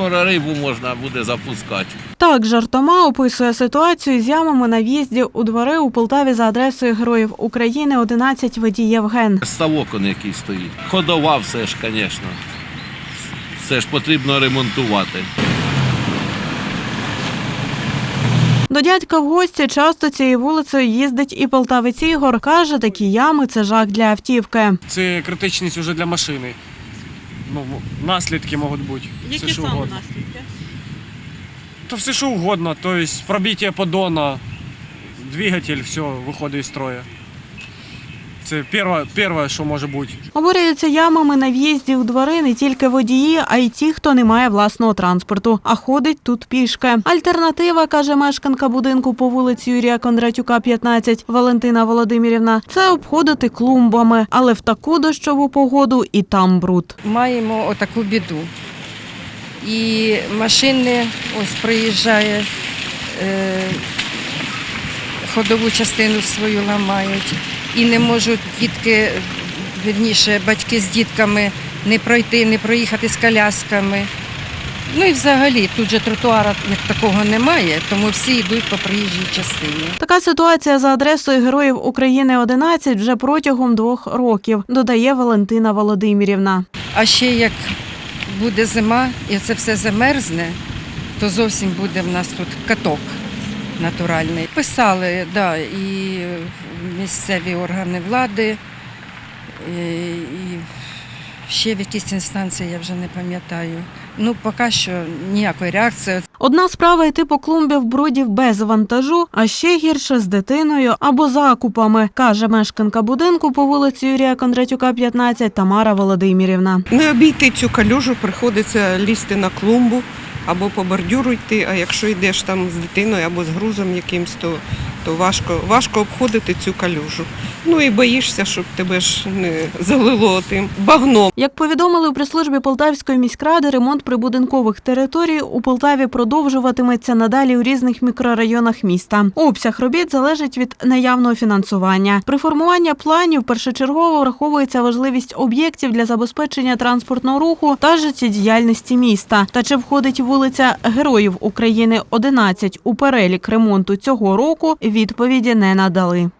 скоро рибу можна буде запускати. Так жартома описує ситуацію з ямами на в'їзді у двори у Полтаві за адресою Героїв України 11 водій Євген. Ставок он який стоїть. Ходова все ж, звісно. Все ж потрібно ремонтувати. До дядька в гості часто цією вулицею їздить і полтавець Ігор. Каже, такі ями це жах для автівки. Це критичність уже для машини. Ну, наслідки можуть бути. все, що угодно. наслідки? То все, що угодно. Тобто пробиття поддона, двигатель, все, виходить із строя. Це перше, перше, що може бути. Обурюються ямами на в'їзді у двори не тільки водії, а й ті, хто не має власного транспорту, а ходить тут пішки. Альтернатива, каже мешканка будинку по вулиці Юрія Кондратюка, 15, Валентина Володимирівна, це обходити клумбами, але в таку дощову погоду і там бруд. маємо отаку біду. І машини ось приїжджає, е, ходову частину свою ламають. І не можуть дітки, вірніше, батьки з дітками не пройти, не проїхати з колясками. Ну і взагалі тут же тротуара як такого немає, тому всі йдуть по проїжджій частині. Така ситуація за адресою Героїв України 11 вже протягом двох років, додає Валентина Володимирівна. А ще як буде зима і це все замерзне, то зовсім буде в нас тут каток натуральний. Писали, да, і місцеві органи влади, і, і ще в якісь інстанції, я вже не пам'ятаю. Ну, поки що ніякої реакції. Одна справа йти по клумбі в бруді без вантажу, а ще гірше з дитиною або закупами, каже мешканка будинку по вулиці Юрія Кондратюка, 15 Тамара Володимирівна. Не обійти цю калюжу, приходиться лізти на клумбу або по бордюру йти, а якщо йдеш там з дитиною або з грузом якимсь, то, то важко, важко обходити цю калюжу. Ну і боїшся, щоб тебе ж не залило тим багном. Як повідомили у прес-службі Полтавської міськради, ремонт прибудинкових територій у Полтаві продовжуватиметься надалі у різних мікрорайонах міста. Обсяг робіт залежить від наявного фінансування. При формуванні планів першочергово враховується важливість об'єктів для забезпечення транспортного руху та життєдіяльності міста. Та чи входить вулиця Героїв України 11 у перелік ремонту цього року, відповіді не надали.